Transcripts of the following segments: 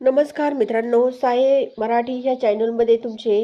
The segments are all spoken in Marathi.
नमस्कार मित्रांनो साये मराठी ह्या चॅनलमध्ये तुमचे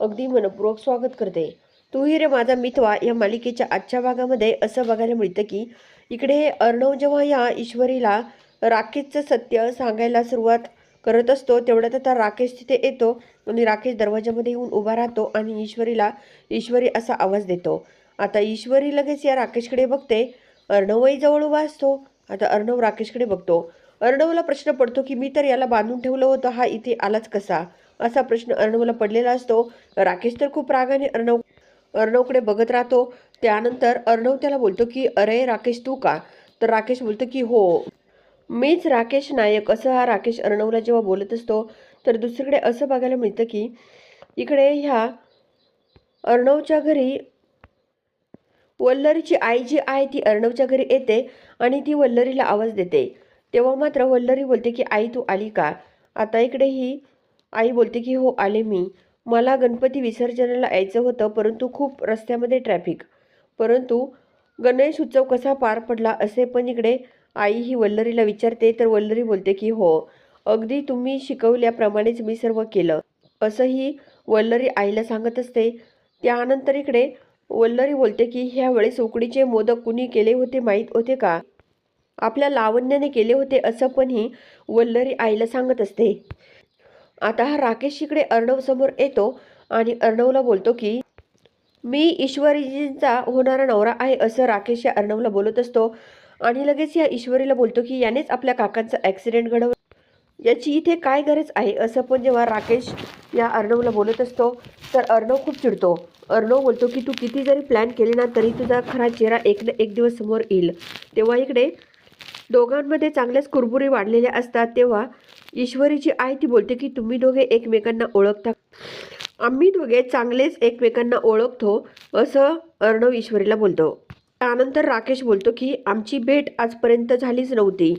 अगदी मनपूर्वक स्वागत करते. तू ही रे माझा मितवा या मालिकेच्या आजच्या भागामध्ये असं बघायला मिळतं की इकडे अर्णव जेव्हा या ईश्वरीला राकेशचं सत्य सांगायला सुरुवात करत असतो तेवढ्यात आता राकेश तिथे येतो आणि राकेश दरवाजामध्ये येऊन उभा राहतो आणि ईश्वरीला ईश्वरी असा आवाज देतो. आता ईश्वरी लगेच या राकेशकडे बघते. अर्णवही जवळ उभा असतो. आता अर्णव राकेशकडे बघतो. अर्णवला प्रश्न पडतो की मी तर याला बांधून ठेवलं होतं हा इथे आलाच कसा? असा प्रश्न अर्णवला पडलेला असतो. राकेश तर खूप रागाने अर्णव अर्णवकडे बघत राहतो. त्यानंतर अर्णव त्याला बोलतो की अरे राकेश तू का? तर राकेश बोलतो की हो. मीच राकेश नायक असं हा राकेश अर्णवला जेव्हा बोलत असतो तर दुसरीकडे असं बघायला मिळतं की इकडे ह्या अर्णवच्या घरी वल्लरीची आई जी आहे ती अर्णवच्या घरी येते आणि ती वल्लरीला आवाज देते. तेव्हा मात्र वल्लरी बोलते की आई तू आली का? आता इकडे ही. आई बोलते की हो आले मी. मला गणपती विसर्जनाला यायचं होतं परंतु खूप रस्त्यामध्ये ट्रॅफिक परंतु गणेश उत्सव कसा पार पडला असे पण इकडे आई ही वल्लरीला विचारते तर वल्लरी बोलते की हो अगदी तुम्ही शिकवल्याप्रमाणेच मी सर्व केलं. असंही वल्लरी आईला सांगत असते. त्यानंतर इकडे वल्लरी बोलते की ह्या वेळेस उकडीचे मोदक कुणी केले होते माहीत होते का? आपल्या लावण्याने केले होते असं पण ही वल्लरी आईला सांगत असते. आता हा राकेश इकडे अर्णव समोर येतो आणि अर्णवला बोलतो की मी ईश्वरीजींचा होणारा नवरा आहे असं राकेश या अर्णवला बोलत असतो आणि लगेच या ईश्वरीला बोलतो की यानेच आपल्या काकांचा ॲक्सिडेंट घडवला. याची इथे काय गरज आहे? असं पण जेव्हा राकेश या अर्णवला बोलत असतो तर अर्णव खूप चिडतो. अर्णव बोलतो की तू किती जरी प्लॅन केले ना तरी तुझा खरा चेहरा एक ना एक दिवस समोर येईल. तेव्हा इकडे दोघांमध्ये चांगल्याच कुरबुरी वाढलेल्या असतात तेव्हा ईश्वरीची आई ती बोलते की तुम्ही दोघे एकमेकांना ओळखता. आम्ही दोघे चांगलेच एकमेकांना ओळखतो असं अर्णव ईश्वरीला बोलतो. त्यानंतर राकेश बोलतो की आमची भेट आजपर्यंत झालीच नव्हती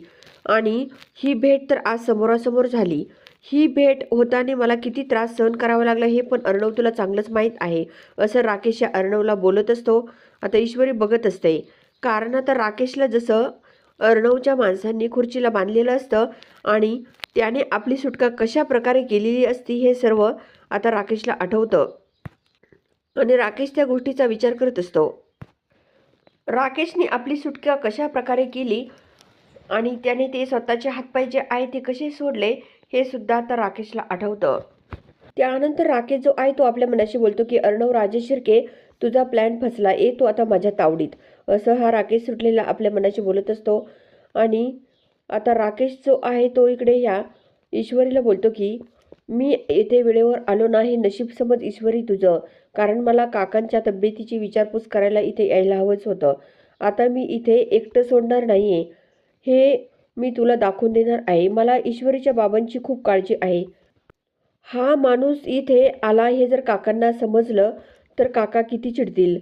आणि ही भेट तर आज समोरासमोर झाली. ही भेट होताना मला किती त्रास सहन करावा लागला हे पण अर्णव तुला चांगलंच माहीत आहे असं राकेश या अर्णवला बोलत असतो. आता ईश्वरी बघत असते. कारण आता राकेशला जसं अर्णवच्या माणसांनी खुर्चीला बांधलेलं असतं आणि त्याने आपली सुटका कशा प्रकारे केलेली असती हे सर्व आता राकेशला आठवतं. आणि राकेश त्या गोष्टीचा विचार करत असतो. राकेशने आपली सुटका कशा प्रकारे केली आणि त्याने ते स्वतःचे हातपाय जे आहे ते कसे सोडले हे सुद्धा आता राकेशला आठवतं. त्यानंतर राकेश जो आहे तो आपल्या मनाशी बोलतो की अर्णव राजेश शिर्के तुझा प्लॅन फसला. ए तो आता माझ्या तावडीत. असं हा राकेश सुटलेला आपल्या मनाशी बोलत असतो. आणि आता राकेश जो आहे तो इकडे ह्या ईश्वरीला बोलतो की मी येथे वेळेवर आलो नाही. नशीब समज ईश्वरी तुझं. कारण मला काकांच्या तब्येतीची विचारपूस करायला इथे यायला हवंच होतं. आता मी इथे एकटं सोडणार नाही आहे हे मी तुला दाखवून देणार आहे. मला ईश्वरीच्या बाबांची खूप काळजी आहे. हा माणूस इथे आला हे जर काकांना समजलं तर काका किती चिडतील?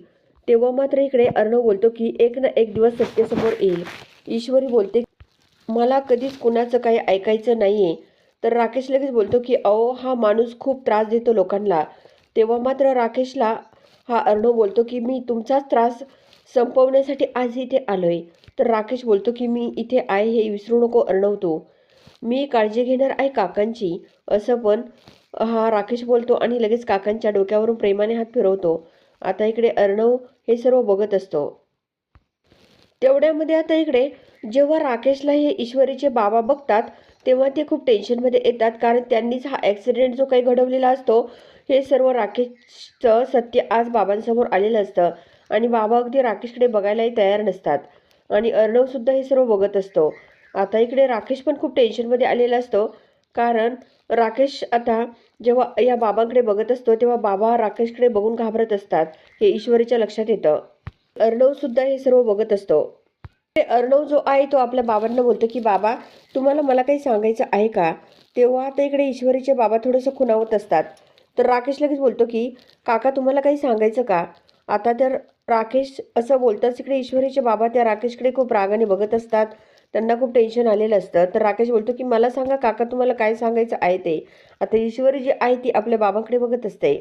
तेव्हा मात्र इकडे अर्णव बोलतो की एक ना एक दिवस सत्यसमोर येईल. ईश्वरी बोलते मला कधीच कुणाचं काही ऐकायचं नाही आहे तर राकेश लगेच बोलतो की अहो हा माणूस खूप त्रास देतो लोकांना. तेव्हा मात्र राकेशला हा अर्णव बोलतो की मी तुमचाच त्रास संपवण्यासाठी आज इथे आलो आहे तर राकेश बोलतो की मी इथे आहे हे विसरू नको अर्णवतो मी काळजी घेणार आहे काकांची. असं पण हा राकेश बोलतो आणि लगेच काकांच्या डोक्यावरून प्रेमाने हात फिरवतो. आता इकडे अर्णव हे सर्व बघत असतो. तेवढ्यामध्ये आता इकडे जेव्हा राकेशला हे ईश्वरीचे बाबा बघतात तेव्हा ते खूप टेन्शनमध्ये येतात. कारण त्यांनीच हा ॲक्सिडेंट जो काही घडवलेला असतो हे सर्व राकेशचं सत्य आज बाबांसमोर आलेलं असतं. आणि बाबा अगदी राकेशकडे बघायलाही तयार नसतात. आणि अर्णवसुद्धा हे सर्व बघत असतो. आता इकडे राकेश पण खूप टेन्शनमध्ये आलेला असतो. कारण राकेश आता जेव्हा या बाबांकडे बघत असतो तेव्हा बाबा राकेशकडे बघून घाबरत असतात. हे ईश्वरीच्या लक्षात येतं. अर्णवसुद्धा हे सर्व बघत असतो. अर्णव जो आहे तो आपल्या बाबांना बोलतो की बाबा तुम्हाला मला काही सांगायचं आहे का? तेव्हा आता इकडे ईश्वरीचे बाबा थोडंसं खुणावत असतात. तर राकेश लगेच बोलतो की काका तुम्हाला काही सांगायचं का? आता तर राकेश असं बोलताच इकडे ईश्वरीचे बाबा त्या राकेशकडे खूप रागाने बघत असतात. त्यांना खूप टेन्शन आलेलं असतं. तर राकेश बोलतो की मला सांगा काका तुम्हाला काय सांगायचं आहे ते? आता ईश्वरी जी आहे ती आपल्या बाबांकडे बघत असते.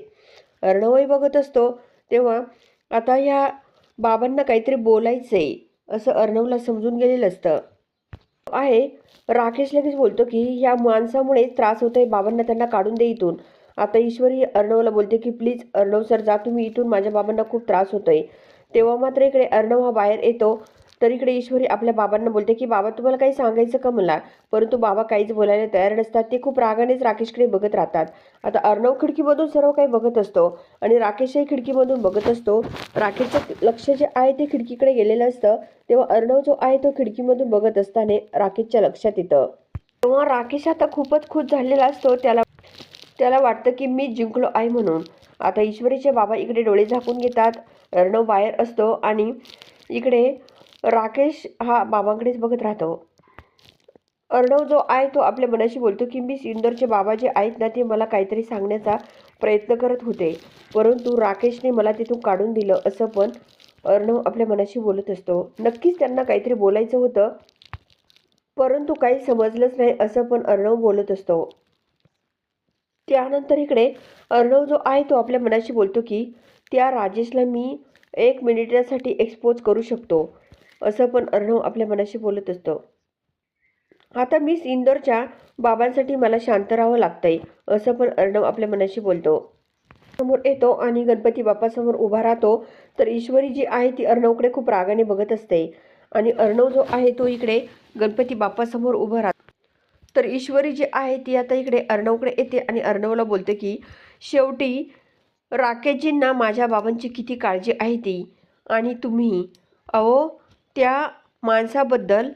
अर्णवही बघत असतो. तेव्हा आता ह्या बाबांना काहीतरी बोलायचं आहे असं अर्णवला समजून गेलेलं असतं. आहे. राकेश लगेच बोलतो की ह्या माणसामुळे त्रास होतोय बाबांना त्यांना काढून दे इथून. आता ईश्वरी अर्णवला बोलते की प्लीज अर्णव सर जा तुम्ही इथून माझ्या बाबांना खूप त्रास होतोय. तेव्हा मात्र इकडे अर्णव हा बाहेर येतो. तर इकडे ईश्वरी आपल्या बाबांना बोलते की बाबा तुम्हाला काही सांगायचं का मला? परंतु बाबा काहीच बोलायला तयार नसतात. ते खूप रागानेच राकेशकडे बघत राहतात. आता अर्णव खिडकीमधून सर्व काही बघत असतो आणि राकेशही खिडकीमधून बघत असतो. राकेशचं लक्ष जे आहे ते खिडकीकडे गेलेलं असतं. तेव्हा अर्णव जो आहे तो खिडकीमधून बघत असताना राकेशच्या लक्षात येतं. तेव्हा राकेश आता खूपच खुश झालेला असतो. त्याला त्याला वाटतं की मी जिंकलो आहे म्हणून. आता ईश्वरीचे बाबा इकडे डोळे झाकून घेतात. अर्णव बाहेर असतो आणि इकडे राकेश हा बाबांकडेच बघत राहतो. अर्णव जो आहे तो आपल्या मनाशी बोलतो की मी सिंदरचे बाबा जे आहेत ना ते मला काहीतरी सांगण्याचा प्रयत्न करत होते. परंतु राकेशने मला तिथून काढून दिलं असं पण अर्णव आपल्या मनाशी बोलत असतो. नक्कीच त्यांना काहीतरी बोलायचं होतं. परंतु काही समजलंच नाही असं पण अर्णव बोलत असतो. त्यानंतर इकडे अर्णव जो आहे तो आपल्या मनाशी बोलतो की त्या राजेशला मी एक मिनिटासाठी एक्सपोज करू शकतो. असं पण अर्णव आपल्या मनाशी बोलत असतो. आता मिस इंदोरच्या बाबांसाठी मला शांत राहावं लागतंय असं पण अर्णव आपल्या मनाशी बोलतो. समोर येतो आणि गणपती बाप्पासमोर उभा राहतो तर ईश्वरी जी आहे ती अर्णवकडे खूप रागाने बघत असते. आणि अर्णव जो आहे तो इकडे गणपती बाप्पासमोर उभा राहतो तर ईश्वरी जी आहे ती आता इकडे अर्णवकडे येते आणि अर्णवला बोलते की शेवटी राकेशजींना माझ्या बाबांची किती काळजी आहे ती आणि तुम्ही? अहो त्या माणसाबद्दल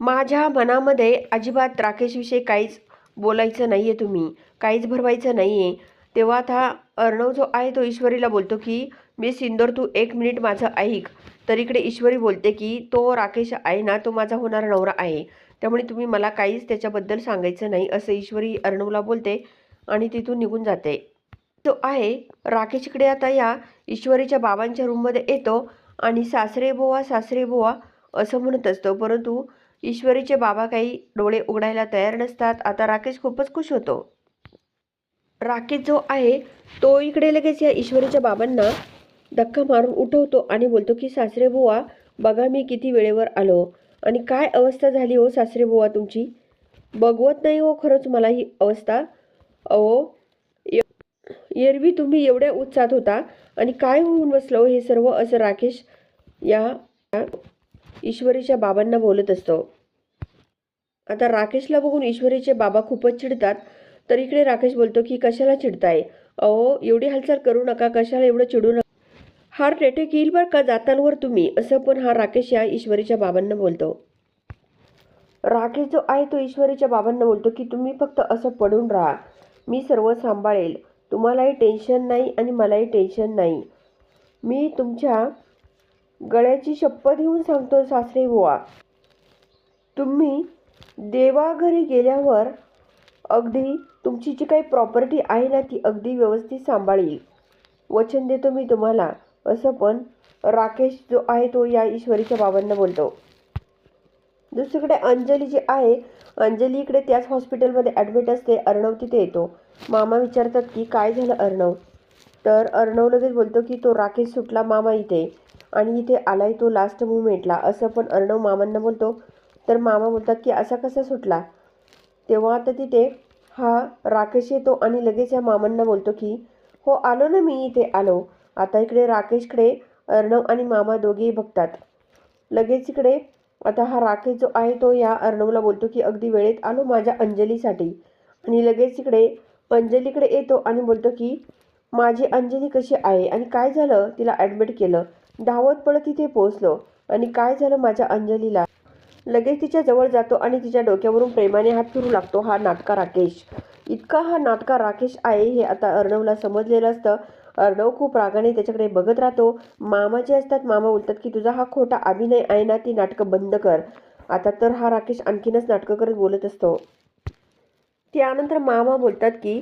माझ्या मनामध्ये अजिबात राकेशविषयी काहीच बोलायचं नाही आहे तुम्ही. काहीच भरवायचं नाही आहे तेव्हा आता अर्णव जो आहे तो ईश्वरीला बोलतो की मी सिंदोर तू एक मिनिट माझं ऐक. तर इकडे ईश्वरी बोलते की तो राकेश आहे ना तो माझा होणारा नवरा आहे. त्यामुळे तुम्ही मला काहीच त्याच्याबद्दल सांगायचं नाही असं ईश्वरी अर्णवला बोलते आणि तिथून निघून जाते. तो आहे राकेश इकडे आता या ईश्वरीच्या बाबांच्या रूममध्ये येतो. आणि सासरे बोवा सासरे बोवा असं म्हणत असतो. परंतु ईश्वरीचे बाबा काही डोळे उघडायला तयार नसतात. आता राकेश खूपच खुश होतो. राकेश जो आहे तो इकडे लगेच या ईश्वरीच्या बाबांना धक्का मारून उठवतो आणि बोलतो की सासरे बुवा बघा मी किती वेळेवर आलो. आणि काय अवस्था झाली हो सासरे बुवा तुमची? बघवत नाही हो खरंच मला ही अवस्था. अहो एरवी तुम्ही एवढ्या उत्साहात होता. आणि काय होऊन बसलो हो हे सर्व? असं राकेश या ईश्वरीच्या बाबांना बोलत असतो. आता राकेशला बघून ईश्वरीचे बाबा खूपच चिडतात. तर इकडे राकेश बोलतो की कशाला चिडताय? अहो एवढी हालचाल करू नका. कशाला एवढं चिडू नका? हार अटॅक येईल बरं का? जातांवर तुम्ही. असं पण हा राकेश या ईश्वरीच्या बाबांना बोलतो. राकेश जो आहे तो ईश्वरीच्या बाबांना बोलतो की तुम्ही फक्त असं पडून राहा. मी सर्व सांभाळेल. तुम्हालाही टेन्शन नाही आणि मलाही टेन्शन नाही. मी तुमच्या गळ्याची शपथ घेऊन सांगतो सासरे बुवा. तुम्ही देवाघरी गेल्यावर अगदी तुमची जी काही प्रॉपर्टी आहे ना ती अगदी व्यवस्थित सांभाळील. वचन देतो मी तुम्हाला. असं पण राकेश जो आहे तो या ईश्वरीच्या बाबांना बोलतो. दुसरीकडे अंजली जी आहे अंजली इकडे त्याच हॉस्पिटलमध्ये ॲडमिट असते अर्णव तिथे येतो. मामा विचारतात की काय झालं अर्णव? तर अर्णव लगेच बोलतो की तो राकेश सुटला मामा इथे आणि इथे आलाय तो लास्ट मुवमेंटला असं पण अर्णव मामांना बोलतो. तर मामा बोलतात की असा कसा सुटला? तेव्हा आता तिथे हा राकेश येतो आणि लगेच या मामांना बोलतो की हो आलो ना मी इथे आलो. आता इकडे राकेशकडे अर्णव आणि मामा दोघेही बघतात. लगेच इकडे आता हा राकेश जो आहे तो या अर्णवला बोलतो की अगदी वेळेत आलो माझ्या अंजलीसाठी. आणि लगेच इकडे अंजलीकडे येतो आणि बोलतो की माझी अंजली कशी आहे आणि काय झालं? तिला ॲडमिट केलं. धावत पडत तिथे पोहोचलो. आणि काय झालं माझ्या अंजलीला? लगेच तिच्या जवळ जातो आणि तिच्या डोक्यावरून प्रेमाने हात फिरू लागतो हा नाटका राकेश. इतका हा नाटका राकेश आहे हे आता अर्णवला समजलेलं असतं. अर्णव खूप रागाने त्याच्याकडे बघत राहतो. मामा जे असतात मामा बोलतात की तुझा हा खोटा अभिनय आहे ना ती नाटकं बंद कर. आता तर हा राकेश आणखीनच नाटकं करत बोलत असतो. त्यानंतर मामा बोलतात की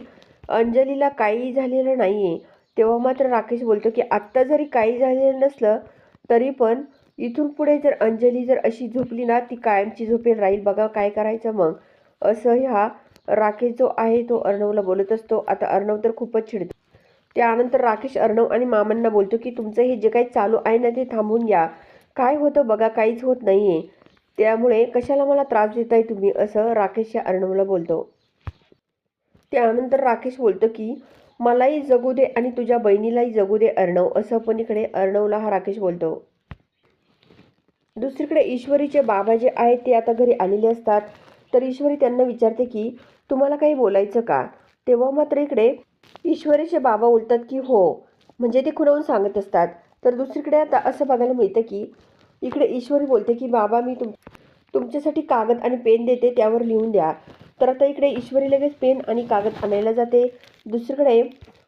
अंजलीला काही झालेलं नाही आहे तेव्हा मात्र राकेश बोलतो की आत्ता जरी काही झालेलं नसलं तरी पण इथून पुढे जर अंजली जर अशी झोपली ना ती कायमची झोपेल राहील. बघा काय करायचं मग. असं ह्या राकेश जो आहे तो अर्णवला बोलत असतो. आता अर्णव तर खूपच चिडतो. त्यानंतर राकेश अर्णव आणि मामांना बोलतो की तुमचं हे जे काही चालू आहे ना ते थांबून घ्या. काय होतं बघा काहीच होत नाही आहे त्यामुळे कशाला मला त्रास देताय तुम्ही? असं राकेश या अर्णवला बोलतो. त्यानंतर राकेश बोलतो की मलाही जगू दे आणि तुझ्या बहिणीलाही जगू दे अर्णव असं पण इकडे अर्णवला हा राकेश बोलतो. दुसरीकडे ईश्वरीचे बाबा जे आहेत ते आता घरी आलेले असतात. तर ईश्वरी त्यांना विचारते की तुम्हाला काही बोलायचं का? तेव्हा मात्र इकडे ईश्वरीचे बाबा बोलतात की हो म्हणजे ते खुणावून सांगत असतात. तर दुसरीकडे आता असं बघायला मिळतं की इकडे ईश्वरी बोलते की बाबा मी तुम तुमच्यासाठी कागद आणि पेन देते त्यावर लिहून द्या. तर आता इकडे ईश्वरी लगेच पेन आणि कागद आणायला जाते. दुसरीकडे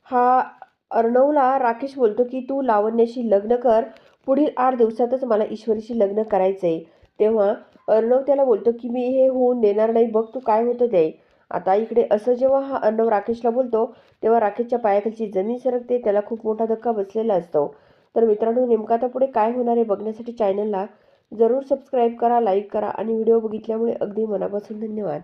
हा अर्णवला राकेश बोलतो की तू लावण्याशी लग्न कर पुढील आठ दिवसातच मला ईश्वरीशी लग्न करायचं आहे तेव्हा अर्णव त्याला बोलतो की मी हे होऊन देणार नाही बघ तू काय होतं ते. आता इकडे असं जेव्हा हा अर्णव राकेशला बोलतो तेव्हा राकेशच्या पायाखालची जमीन सरकते त्याला खूप मोठा धक्का बसलेला असतो. तर मित्रांनो नेमका आता पुढे काय होणार आहे बघण्यासाठी चॅनलला जरूर सबस्क्राईब करा लाईक करा आणि व्हिडिओ बघितल्यामुळे अगदी मनापासून धन्यवाद.